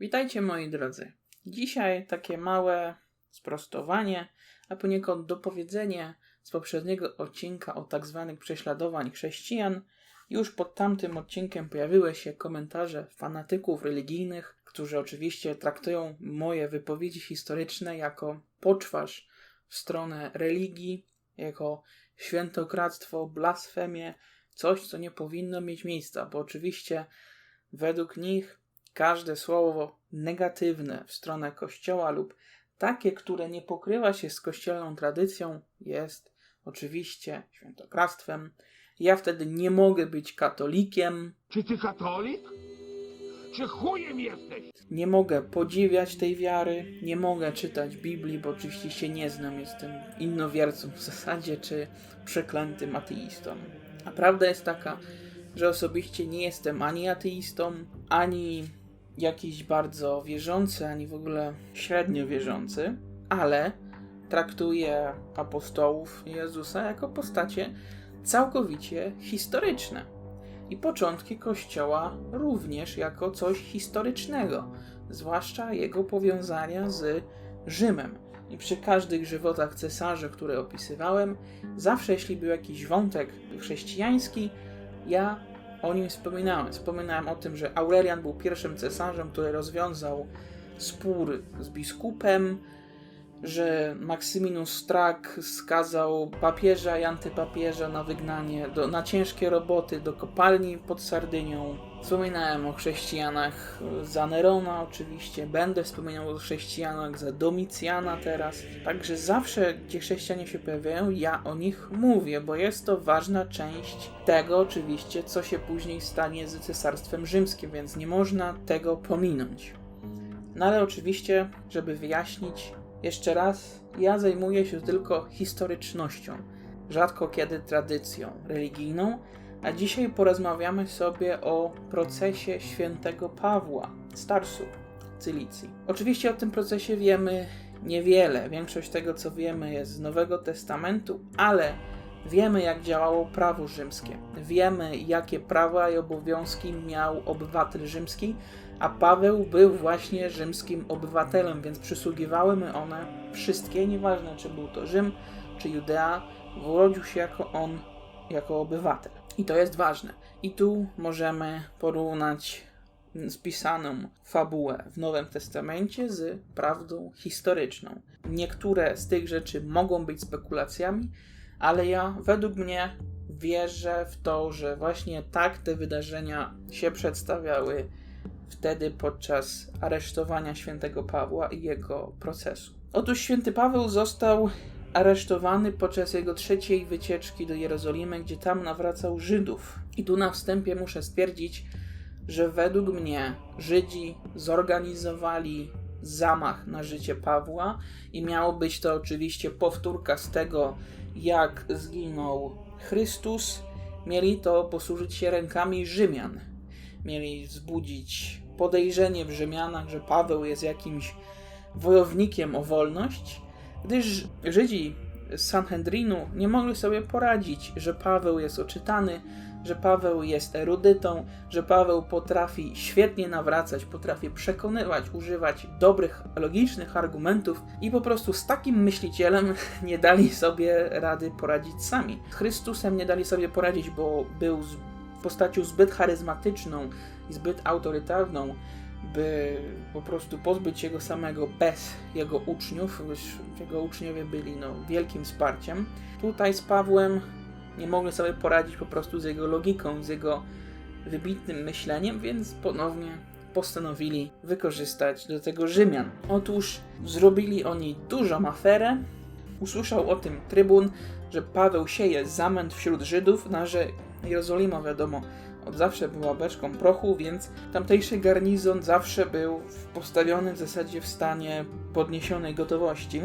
Witajcie moi drodzy. Dzisiaj takie małe sprostowanie, a poniekąd dopowiedzenie z poprzedniego odcinka o tak zwanych prześladowań chrześcijan. Już pod tamtym odcinkiem pojawiły się komentarze fanatyków religijnych, którzy oczywiście traktują moje wypowiedzi historyczne jako poczwarz w stronę religii, jako świętokradztwo, blasfemię, coś, co nie powinno mieć miejsca, bo oczywiście według nich każde słowo negatywne w stronę Kościoła lub takie, które nie pokrywa się z kościelną tradycją, jest oczywiście świętokradztwem. Ja wtedy nie mogę być katolikiem, Czy ty katolik? Czy chujem jesteś? nie mogę podziwiać tej wiary, nie mogę czytać Biblii, bo oczywiście się nie znam, jestem innowiercą w zasadzie, czy przeklętym ateistą. A prawda jest taka, że osobiście nie jestem ani ateistą, ani jakiś bardzo wierzący, ani w ogóle średnio wierzący, ale traktuję apostołów Jezusa jako postacie całkowicie historyczne i początki Kościoła również jako coś historycznego, zwłaszcza jego powiązania z Rzymem. I przy każdych żywotach cesarzy, które opisywałem, zawsze jeśli był jakiś wątek chrześcijański, ja o nim wspominałem. Wspominałem o tym, że Aurelian był pierwszym cesarzem, który rozwiązał spór z biskupem, że Maksyminus Strak skazał papieża i antypapieża na wygnanie, do, na ciężkie roboty do kopalni pod Sardynią. Wspominałem o chrześcijanach za Nerona oczywiście, będę wspominał o chrześcijanach za Domicjana teraz. Także zawsze, gdzie chrześcijanie się pojawiają, ja o nich mówię, bo jest to ważna część tego oczywiście, co się później stanie z Cesarstwem Rzymskim, więc nie można tego pominąć. No ale oczywiście, żeby wyjaśnić, jeszcze raz, ja zajmuję się tylko historycznością, rzadko kiedy tradycją religijną, a dzisiaj porozmawiamy sobie o procesie świętego Pawła, Starsu, Cylicji. Oczywiście o tym procesie wiemy niewiele. Większość tego, co wiemy, jest z Nowego Testamentu, ale wiemy, jak działało prawo rzymskie. Wiemy, jakie prawa i obowiązki miał obywatel rzymski, a Paweł był właśnie rzymskim obywatelem, więc przysługiwały mu one wszystkie, nieważne czy był to Rzym, czy Judea, urodził się jako on, jako obywatel. I to jest ważne. I tu możemy porównać spisaną fabułę w Nowym Testamencie z prawdą historyczną. Niektóre z tych rzeczy mogą być spekulacjami, ale ja według mnie wierzę w to, że właśnie tak te wydarzenia się przedstawiały wtedy podczas aresztowania świętego Pawła i jego procesu. Otóż święty Paweł został aresztowany podczas jego trzeciej wycieczki do Jerozolimy, gdzie tam nawracał Żydów. I tu na wstępie muszę stwierdzić, że według mnie Żydzi zorganizowali zamach na życie Pawła i miało być to oczywiście powtórka z tego, jak zginął Chrystus. Mieli to posłużyć się rękami Rzymian. Mieli wzbudzić podejrzenie w Rzymianach, że Paweł jest jakimś wojownikiem o wolność, gdyż Żydzi z Sanhedrinu nie mogli sobie poradzić, że Paweł jest oczytany, że Paweł jest erudytą, że Paweł potrafi świetnie nawracać, potrafi przekonywać, używać dobrych, logicznych argumentów i po prostu z takim myślicielem nie dali sobie rady poradzić sami. Z Chrystusem nie dali sobie poradzić, bo był postacią zbyt charyzmatyczną i zbyt autorytarną, by po prostu pozbyć się go samego bez jego uczniów, gdyż jego uczniowie byli no, wielkim wsparciem. Tutaj z Pawłem nie mogli sobie poradzić po prostu z jego logiką, z jego wybitnym myśleniem, więc ponownie postanowili wykorzystać do tego Rzymian. Otóż zrobili oni dużą aferę. Usłyszał o tym trybun, że Paweł sieje zamęt wśród Żydów, na że Jerozolima, wiadomo, od zawsze była beczką prochu, więc tamtejszy garnizon zawsze był postawiony w zasadzie w stanie podniesionej gotowości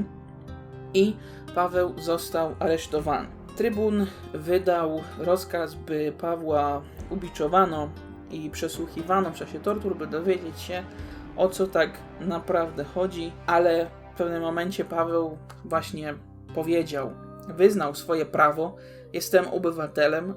i Paweł został aresztowany. Trybun wydał rozkaz, by Pawła ubiczowano i przesłuchiwano w czasie tortur, by dowiedzieć się o co tak naprawdę chodzi, ale w pewnym momencie Paweł właśnie powiedział, wyznał swoje prawo, jestem obywatelem,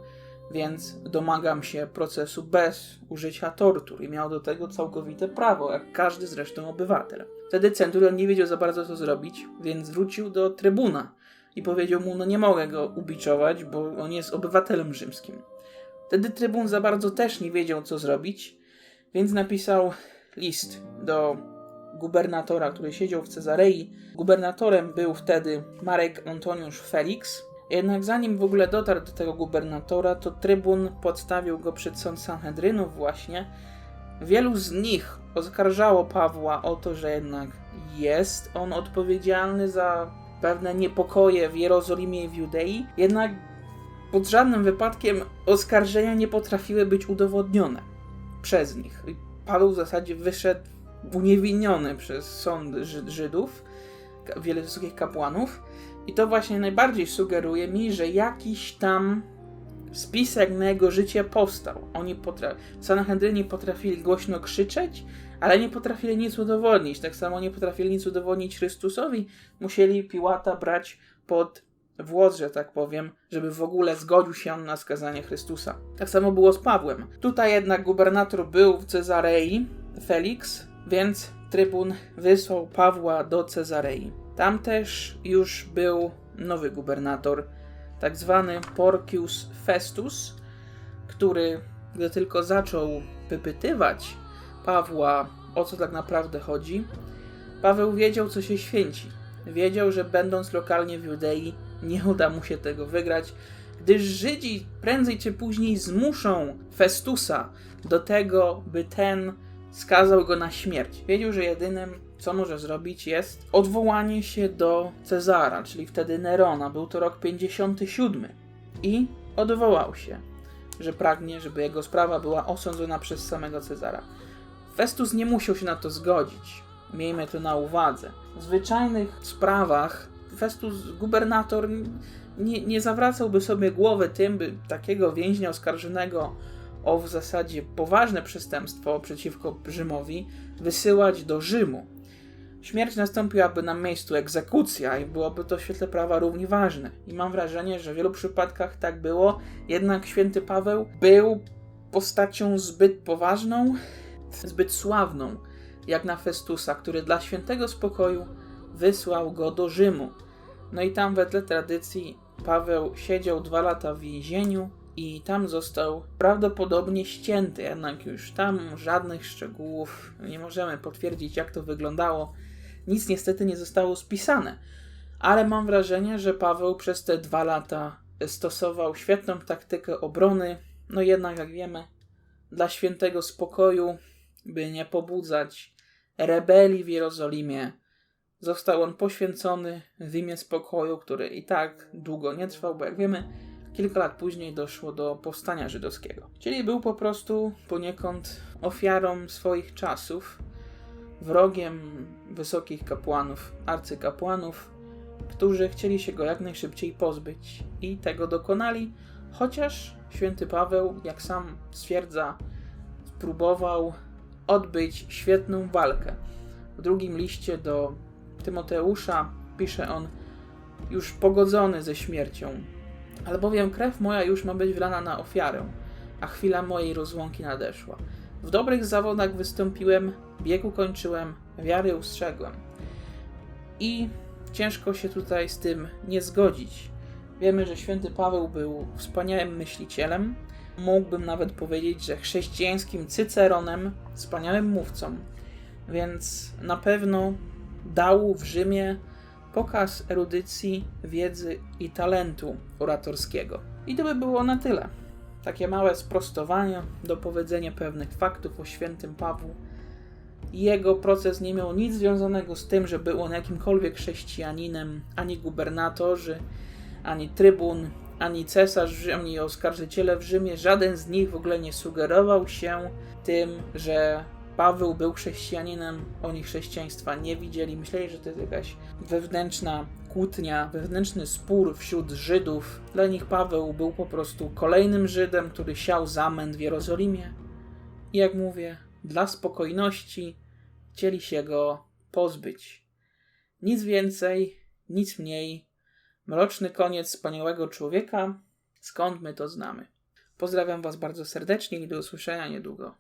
więc domagam się procesu bez użycia tortur i miał do tego całkowite prawo, jak każdy zresztą obywatel. Wtedy centurion nie wiedział za bardzo co zrobić, więc wrócił do trybuna i powiedział mu, no nie mogę go ubiczować, bo on jest obywatelem rzymskim. Wtedy trybun za bardzo też nie wiedział co zrobić, więc napisał list do gubernatora, który siedział w Cezarei. Gubernatorem był wtedy Marek Antoniusz Felix. Jednak zanim w ogóle dotarł do tego gubernatora, to trybun podstawił go przed sąd Sanhedrynów właśnie. Wielu z nich oskarżało Pawła o to, że jednak jest on odpowiedzialny za pewne niepokoje w Jerozolimie i w Judei, jednak pod żadnym wypadkiem oskarżenia nie potrafiły być udowodnione przez nich. Paweł w zasadzie wyszedł uniewinniony przez sąd Ży- Żydów, wiele wysokich kapłanów. I to właśnie najbardziej sugeruje mi, że jakiś tam spisek na jego życie powstał. Oni potra- Sanhedryni potrafili głośno krzyczeć, ale nie potrafili nic udowodnić. Tak samo nie potrafili nic udowodnić Chrystusowi. Musieli Piłata brać pod włos, że tak powiem, żeby w ogóle zgodził się on na skazanie Chrystusa. Tak samo było z Pawłem. Tutaj jednak gubernator był w Cezarei, Felix, więc trybun wysłał Pawła do Cezarei. Tam też już był nowy gubernator, tak zwany Porcius Festus, który, gdy tylko zaczął wypytywać Pawła, o co tak naprawdę chodzi, Paweł wiedział, co się święci. Wiedział, że będąc lokalnie w Judei, nie uda mu się tego wygrać, gdyż Żydzi prędzej czy później zmuszą Festusa do tego, by ten skazał go na śmierć. Wiedział, że jedynym, co może zrobić, jest odwołanie się do Cezara, czyli wtedy Nerona. Był to rok 57. I odwołał się, że pragnie, żeby jego sprawa była osądzona przez samego Cezara. Festus nie musiał się na to zgodzić. Miejmy to na uwadze. W zwyczajnych sprawach Festus, gubernator, nie, nie zawracałby sobie głowy tym, by takiego więźnia oskarżonego o w zasadzie poważne przestępstwo przeciwko Rzymowi wysyłać do Rzymu. Śmierć nastąpiłaby na miejscu egzekucja i byłoby to w świetle prawa równie ważne. I mam wrażenie, że w wielu przypadkach tak było, jednak święty Paweł był postacią zbyt poważną, zbyt sławną, jak na Festusa, który dla świętego spokoju wysłał go do Rzymu. No i tam wedle tradycji Paweł siedział dwa lata w więzieniu i tam został prawdopodobnie ścięty, jednak już tam żadnych szczegółów nie możemy potwierdzić, jak to wyglądało. Nic niestety nie zostało spisane, ale mam wrażenie, że Paweł przez te dwa lata stosował świetną taktykę obrony, no jednak jak wiemy, dla świętego spokoju, by nie pobudzać rebelii w Jerozolimie, został on poświęcony w imię spokoju, który i tak długo nie trwał, bo jak wiemy, kilka lat później doszło do powstania żydowskiego. Czyli był po prostu poniekąd ofiarą swoich czasów, wrogiem wysokich kapłanów, arcykapłanów, którzy chcieli się go jak najszybciej pozbyć i tego dokonali, chociaż święty Paweł, jak sam stwierdza, spróbował odbyć świetną walkę. W drugim liście do Tymoteusza pisze on, już pogodzony ze śmiercią, albowiem krew moja już ma być wlana na ofiarę, a chwila mojej rozłąki nadeszła. W dobrych zawodach wystąpiłem, biegu kończyłem, wiary ustrzegłem. I ciężko się tutaj z tym nie zgodzić. Wiemy, że święty Paweł był wspaniałym myślicielem, mógłbym nawet powiedzieć, że chrześcijańskim cyceronem, wspaniałym mówcą, więc na pewno dał w Rzymie pokaz erudycji, wiedzy i talentu oratorskiego. I to by było na tyle. Takie małe sprostowanie, dopowiedzenie pewnych faktów o świętym Pawłu. Jego proces nie miał nic związanego z tym, że był on jakimkolwiek chrześcijaninem, ani gubernatorzy, ani trybun, ani cesarz, ani oskarżyciele w Rzymie. Żaden z nich w ogóle nie sugerował się tym, że Paweł był chrześcijaninem, oni chrześcijaństwa nie widzieli. Myśleli, że to jest jakaś wewnętrzna kłótnia, wewnętrzny spór wśród Żydów. Dla nich Paweł był po prostu kolejnym Żydem, który siał zamęt w Jerozolimie. I jak mówię, dla spokojności chcieli się go pozbyć. Nic więcej, nic mniej. Mroczny koniec wspaniałego człowieka. Skąd my to znamy? Pozdrawiam Was bardzo serdecznie i do usłyszenia niedługo.